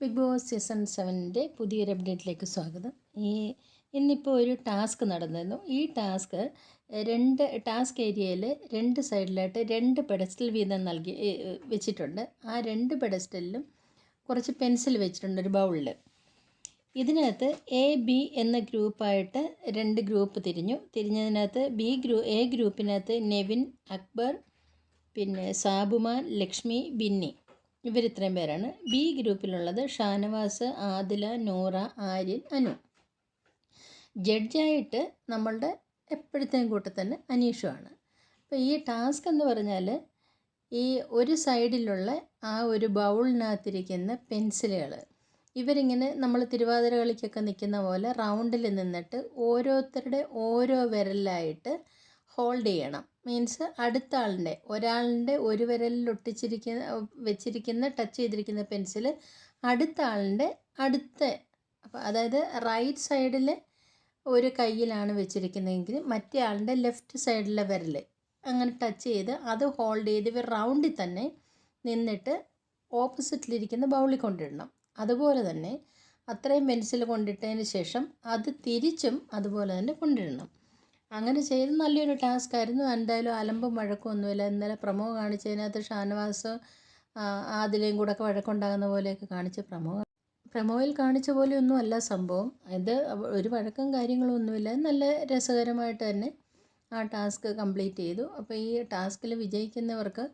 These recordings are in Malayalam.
ബിഗ് ബോസ് സീസൺ സെവന്റെ പുതിയൊരു അപ്ഡേറ്റിലേക്ക് സ്വാഗതം. ഈ ഇന്നിപ്പോൾ ഒരു ടാസ്ക് നടന്നിരുന്നു. ഈ ടാസ്ക് രണ്ട് ടാസ്ക് ഏരിയയിൽ രണ്ട് സൈഡിലായിട്ട് രണ്ട് പെഡസ്റ്റൽ വീതം നൽകി വെച്ചിട്ടുണ്ട്. ആ രണ്ട് പെഡസ്റ്റലിലും കുറച്ച് പെൻസിൽ വെച്ചിട്ടുണ്ട് ഒരു ബൗളിൽ. ഇതിനകത്ത് എ ബി എന്ന ഗ്രൂപ്പായിട്ട് രണ്ട് ഗ്രൂപ്പ് തിരിഞ്ഞു. തിരിഞ്ഞതിനകത്ത് ബി ഗ്രൂ എ ഗ്രൂപ്പിനകത്ത് നെവിൻ അക്ബർ പിന്നെ സാബുമാൻ ലക്ഷ്മി ബിന്നി. ഇവരിത്രയും പേരാണ്. ബി ഗ്രൂപ്പിലുള്ളത് ഷാനവാസ് ആദില നൂറ ആര്യൻ അനു. ജഡ്ജായിട്ട് നമ്മളുടെ എപ്പോഴത്തെയും കൂട്ടത്തിൽ തന്നെ അനീഷുമാണ് അപ്പോൾ ഈ ടാസ്ക് എന്ന് പറഞ്ഞാൽ ഈ ഒരു സൈഡിലുള്ള ആ ഒരു ബൗളിനകത്തിരിക്കുന്ന പെൻസിലുകൾ ഇവരിങ്ങനെ നമ്മൾ തിരുവാതിര കളിക്കൊക്കെ നിൽക്കുന്ന പോലെ റൗണ്ടിൽ നിന്നിട്ട് ഓരോരുത്തരുടെ ഓരോ വിരലായിട്ട് ഹോൾഡ് ചെയ്യണം. മീൻസ് അടുത്ത ആളിന്റെ ഒരാളിന്റെ ഒരു വിരലിൽ ഒട്ടിച്ചിരിക്കുന്ന വെച്ചിരിക്കുന്ന ടച്ച് ചെയ്തിരിക്കുന്ന പെൻസിൽ അടുത്ത ആളിന്റെ അടുത്ത അപ്പോൾ അതായത് റൈറ്റ് സൈഡിൽ ഒരു കയ്യിലാണ് വെച്ചിരിക്കുന്നതെങ്കിൽ മറ്റേ ആളിന്റെ ലെഫ്റ്റ് സൈഡിലെ വിരൽ അങ്ങനെ ടച്ച് ചെയ്ത് അത് ഹോൾഡ് ചെയ്ത് ഇവർ റൗണ്ടിൽ തന്നെ നിന്നിട്ട് ഓപ്പോസിറ്റിലിരിക്കുന്ന ബൗളിൽ കൊണ്ടിടണം. അതുപോലെ തന്നെ അത്രയും പെൻസിൽ കൊണ്ടിട്ടതിന് ശേഷം അത് തിരിച്ചും അതുപോലെ തന്നെ കൊണ്ടിടണം. അങ്ങനെ ചെയ്ത് നല്ലൊരു ടാസ്ക് ആയിരുന്നു. എന്തായാലും അലമ്പും വഴക്കും ഒന്നുമില്ല. ഇന്നലെ പ്രമോ കാണിച്ചതിനകത്ത് ഷാനവാസ് ആദിലയും കൂടെ വഴക്കുണ്ടാകുന്ന പോലെയൊക്കെ കാണിച്ച് പ്രമോ. പ്രമോയിൽ കാണിച്ച പോലെയൊന്നും അല്ല സംഭവം. ഇത് ഒരു വഴക്കം കാര്യങ്ങളൊന്നുമില്ല നല്ല രസകരമായിട്ട് തന്നെ ആ ടാസ്ക് കംപ്ലീറ്റ് ചെയ്തു. അപ്പോൾ ഈ ടാസ്കിൽ വിജയിക്കുന്നവർക്ക്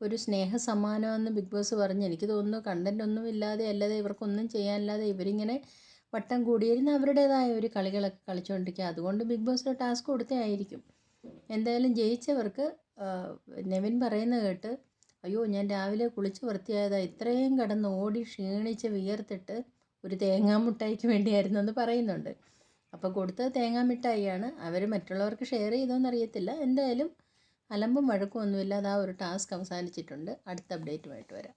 ഒരു സ്നേഹ സമ്മാനമെന്ന് ബിഗ് ബോസ് പറഞ്ഞു എനിക്ക് തോന്നുന്നു കണ്ടന്റ് ഒന്നും ഇല്ലാതെ അല്ലാതെ ഇവർക്കൊന്നും ചെയ്യാനില്ലാതെ ഇവരിങ്ങനെ വട്ടം കൂടിയിരുന്ന് അവരുടേതായ ഒരു കളികളൊക്കെ കളിച്ചുകൊണ്ടിരിക്കുക അതുകൊണ്ട് ബിഗ് ബോസിൽ ടാസ്ക് കൊടുത്തേ ആയിരിക്കും എന്തായാലും ജയിച്ചവർക്ക് നെവിൻ പറയുന്ന കേട്ട് അയ്യോ ഞാൻ രാവിലെ കുളിച്ച് വൃത്തിയായതാ ഇത്രയും കടന്ന് ഓടി ക്ഷീണിച്ച് വിയർത്തിട്ട് ഒരു തേങ്ങാമുട്ടായിക്ക് വേണ്ടിയായിരുന്നു എന്ന് പറയുന്നുണ്ട്. അപ്പോൾ കൊടുത്തത് തേങ്ങാമിഠായിയാണ്. അവർ മറ്റുള്ളവർക്ക് ഷെയർ ചെയ്തോന്നറിയത്തില്ല. എന്തായാലും അലമ്പും വഴക്കും ഒന്നുമില്ലാതെ ആ ഒരു ടാസ്ക് അവസാനിച്ചിട്ടുണ്ട്. അടുത്ത അപ്ഡേറ്റുമായിട്ട് വരാം.